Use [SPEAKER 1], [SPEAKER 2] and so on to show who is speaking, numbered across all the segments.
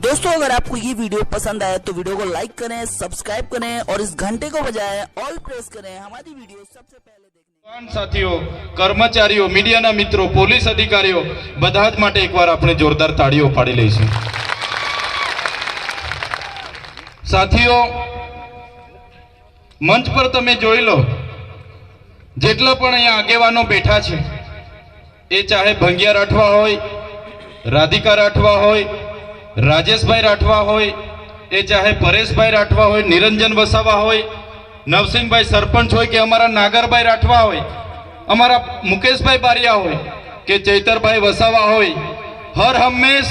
[SPEAKER 1] दोस्तों अगर आपको ये वीडियो पसंद आया तो वीडियो को लाइक करें सब्सक्राइब करें और इस घंटे को बजाय ऑल प्रेस करें हमारी वीडियो सबसे पहले देखने
[SPEAKER 2] જવાન સાથીઓ કર્મચારીઓ મીડિયાના મિત્રો પોલીસ અધિકારીઓ બધા જ માટે એકવાર આપણે જોરદાર તાળીઓ પાડી લઈશું સાથીઓ મંચ પર તમે જોઈ લો જેટલા પણ અહીંયા આગેવાનો બેઠા છે એ ચાહે ભંગિયા રાઠવા હોય રાધિકા રાઠવા હોય રાજેશભાઈ રાઠવા હોય, એ ચાહે પરેશભાઈ રાઠવા હોય, નિરંજન વસાવા હોય, નવસિંહભાઈ સરપંચ હોય કે અમારા નાગરભાઈ રાઠવા હોય, અમારા મુકેશભાઈ બારિયા હોય કે ચૈતરભાઈ વસાવા હોય, હર હંમેશ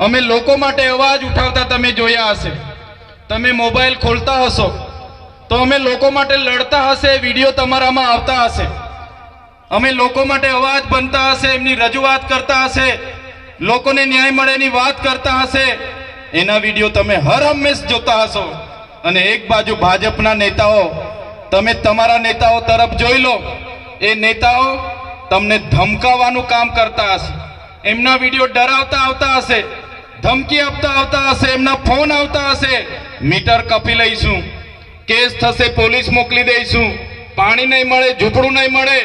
[SPEAKER 2] અમે લોકો માટે અવાજ ઉઠાવતા તમે જોયા હશે. તમે મોબાઈલ ખોલતા હશો, તો અમે લોકો માટે લડતા હશે, વીડિયો તમારામાં આવતા હશે. અમે લોકો માટે અવાજ બનતા હશે, એમની રજૂઆત કરતા હશે. લોકોને ન્યાય મળેની વાત કરતા હશે, એના વીડિયો તમે હર હંમેશ જોતા હશો. અને એક બાજુ ભાજપના નેતાઓ, તમે તમારા નેતાઓ તરફ જોઈ લો. એ નેતાઓ તમને ધમકાવવાનું કામ કરતા હશે. એમના વીડિયો ડરાવતા આવતા હશે, ધમકી આપતા આવતા હશે, એમના ફોન આવતા હશે. મીટર કપી લઈશું. કેસ થશે, પોલીસ મોકલી દઈશું. પાણી નહીં મળે, ઝૂંપડું નહીં મળે.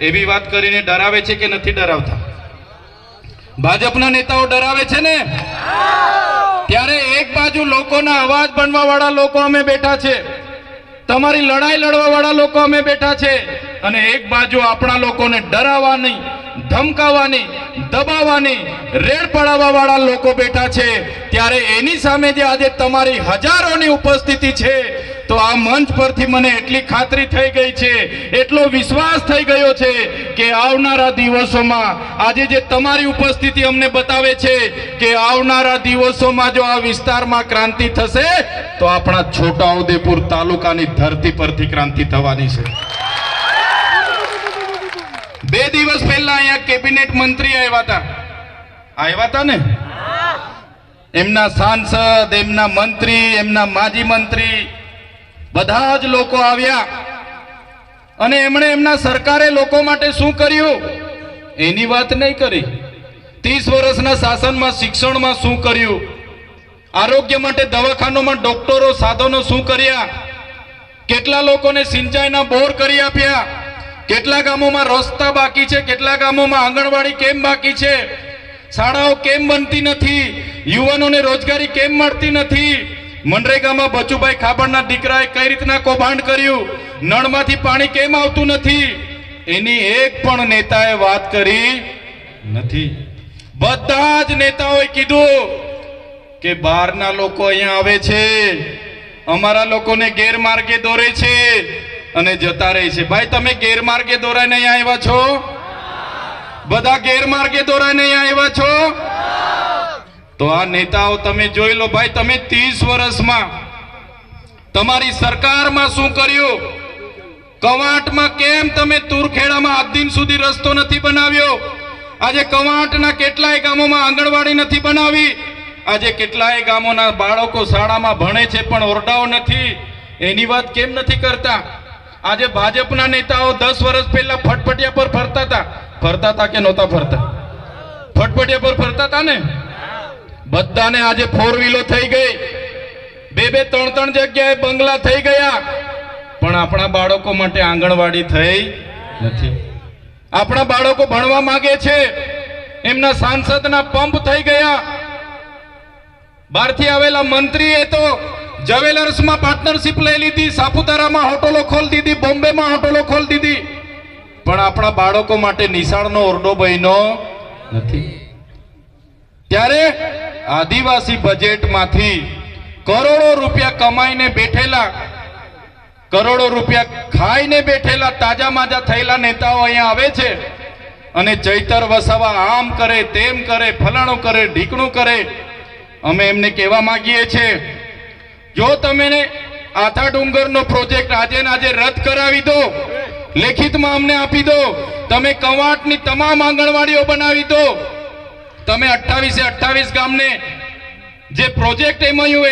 [SPEAKER 2] એવી વાત કરીને ડરાવે છે કે નથી ડરાવતા? ભાજપના નેતાઓ ડરાવે છે ને? ત્યારે એક બાજુ લોકોના અવાજ બનવા વાળા લોકો અમે બેઠા છે. તમારી લડાઈ લડવા વાળા લોકો અમે બેઠા છે. અને એક બાજુ આપણા લોકોને ડરાવવાની ધમકાવવાની દબાવવાની, રેડ પડાવવા વાળા લોકો બેઠા છે. ત્યારે એની સામે જે આજે તમારી હજારોની ઉપસ્થિતિ છે તો આ મંચ પરથી મને એટલી ખાતરી થઈ ગઈ છે એટલો વિશ્વાસ થઈ ગયો છે કે આવનારા દિવસોમાં આજે જે તમારી ઉપસ્થિતિ અમને બતાવે છે કે આવનારા દિવસોમાં જો આ વિસ્તારમાં ક્રાંતિ થશે તો આપણા છોટાઉદેપુર તાલુકાની ધરતી પરથી ક્રાંતિ થવાની છે. બે દિવસ પહેલા અહીંયા કેબિનેટ મંત્રી આવ્યા હતા. આવ્યા હતા ને? એમના સાંસદ એમના મંત્રી એમના માજી મંત્રી બધા જ લોકો આવ્યા. અને એમણે એમના સરકારે લોકો માટે શું કર્યું? એની વાત નહીં કરી. ત્રીસ વર્ષના શાસનમાં, શિક્ષણમાં શું કર્યું? આરોગ્ય માટે દવાખાનોમાં ડોક્ટરો, સાધનો શું કર્યા? કેટલા લોકોને સિંચાઈના બોર કરી આપ્યા? કેટલા ગામોમાં રસ્તા બાકી છે? કેટલા ગામોમાં આંગણવાડી કેમ બાકી છે? શાળાઓ કેમ બનતી નથી? યુવાનોને રોજગારી કેમ મળતી નથી? મનરેગામાં બચુભાઈ ખાબડના દીકરાએ કઈ રીતના કૌભાંડ કર્યું? નળમાંથી પાણી કેમ આવતું નથી? એની એક પણ નેતાએ વાત કરી નથી. બધા જ નેતાઓએ કીધું કે બહારના લોકો અહીંયા આવે છે, અમારા લોકોને ગેરમાર્ગે દોરે છે અને જતા રહે છે. ભાઈ, તમે ગેરમાર્ગે દોરાઈને અહીંયા આવ્યા છો? બધા ગેરમાર્ગે દોરાઈને અહીંયા આવ્યા છો? તો આ નેતાઓ તમે જોઈ લો ભાઈ, તમે ત્રીસ વર્ષમાં તમારી સરકારમાં શું કર્યું? કવાંટમાં કેમ તમે તુરખેડામાં આજ દિન સુધી રસ્તો નથી બનાવ્યો? આજે કવાંટના કેટલાય ગામોમાં આંગણવાડી નથી બનાવી? આજે કેટલાય ગામોના બાળકો શાળામાં ભણે છે પણ ઓરડાઓ નથી? એની વાત કેમ નથી કરતા? આજે ભાજપના નેતાઓ દસ વર્ષ પહેલા ફટફટિયા પર ફરતા હતા. ફરતા હતા કે નહોતા ફરતા? ફટફટિયા પર ફરતા હતા ને? બધાને આજે ફોર વ્હીલો થઈ ગઈ. બે બે ત્રણ ત્રણ જગ્યાએ બંગલા થઈ ગયા. પણ આપણા બાળકો માટે આંગણવાડી થઈ નથી. આપણા બાળકો ભણવા માંગે છે. એમના સાંસદના પંપ થઈ ગયા. બહારથી આવેલા મંત્રીએ તો જવેલર્સમાં પાર્ટનરશિપ લઈ લીધી, સાપુતારામાં હોટલો ખોલી દીધી, બોમ્બેમાં હોટલો ખોલી દીધી. પણ આપણા બાળકો માટે નિશાળનો ઓરડો બન્યો નથી. ત્યારે આદિવાસી બજેટમાંથી કરોડો રૂપિયા કમાઈને બેઠેલા, કરોડો રૂપિયા ખાઈને બેઠેલા તાજા માજા થયેલા નેતાઓ અહીંયા આવે છે અને ચૈતર વસાવા આમ કરે, તેમ કરે, ફલાણું કરે, ઢીકણું કરે, અમે એમને કહેવા માંગીએ છીએ, જો તમે આથા ડુંગરનો પ્રોજેક્ટ આજે આજે રદ કરાવી દો, લેખિતમાં અમને આપી દો, તમે કવાંટની તમામ આંગણવાડીઓ બનાવી દો તમે અઠ્ઠાવીસે અઠ્ઠાવીસ ગામને જે પ્રોજેક્ટ એમઓયુ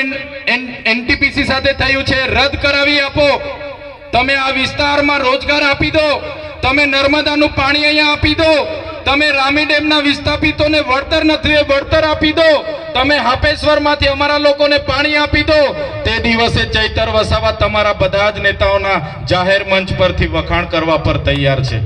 [SPEAKER 2] એનટીપીસી સાથે થયું છે, રદ કરાવી આપો. તમે આ વિસ્તારમાં રોજગાર આપી દો. તમે નર્મદાનું પાણી અહીંયા આપી દો. તમે રામી ડેમના વિસ્થાપિતોને વળતર નથી, એ વળતર આપી દો. તમે હાપેશ્વરમાંથી અમારા લોકોને પાણી આપી દો. તે દિવસે ચૈતર વસાવા તમારા બધા જ નેતાઓના જાહેર મંચ પરથી વખાણ કરવા પર તૈયાર છે.